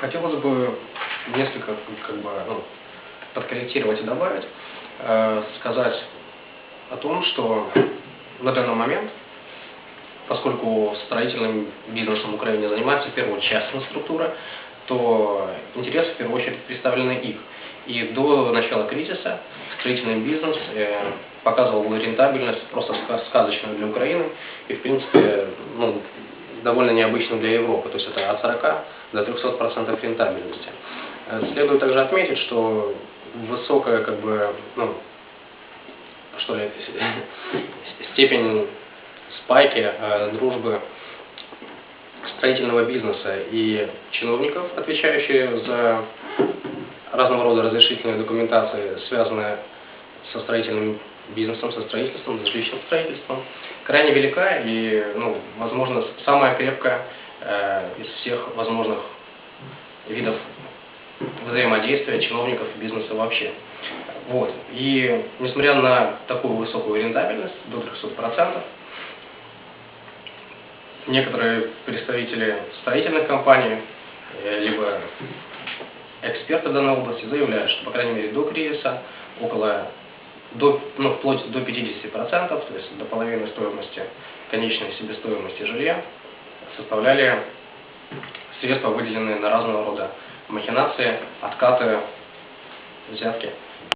Хотелось бы несколько как бы, ну, подкорректировать и добавить, э, сказать о том, что на данный момент, поскольку строительным бизнесом в Украине занимается в частная структура, то интересы в первую очередь представлены их. И до начала кризиса строительный бизнес э, показывал рентабельность просто сказочную для Украины и, в принципе, ну, довольно необычную для Европы. То есть это от 40 до 300% рентабельности. Э, следует также отметить, что высокая как бы, ну, что ли, степень спайки, э, дружбы строительного бизнеса и чиновников, отвечающих за разного рода разрешительные документации, связанные со строительным бизнесом, со строительством, с жилищным строительством, крайне велика и, ну, возможно, самая крепкая э, из всех возможных видов взаимодействия чиновников и бизнеса вообще. Вот. И несмотря на такую высокую рентабельность, до 300%, некоторые представители строительных компаний, э, либо эксперты в данной области заявляют, что, по крайней мере, до кризиса около до, ну, вплоть до 50%, то есть до половины стоимости, конечной себестоимости жилья, составляли средства, выделенные на разного рода махинации, откаты, взятки.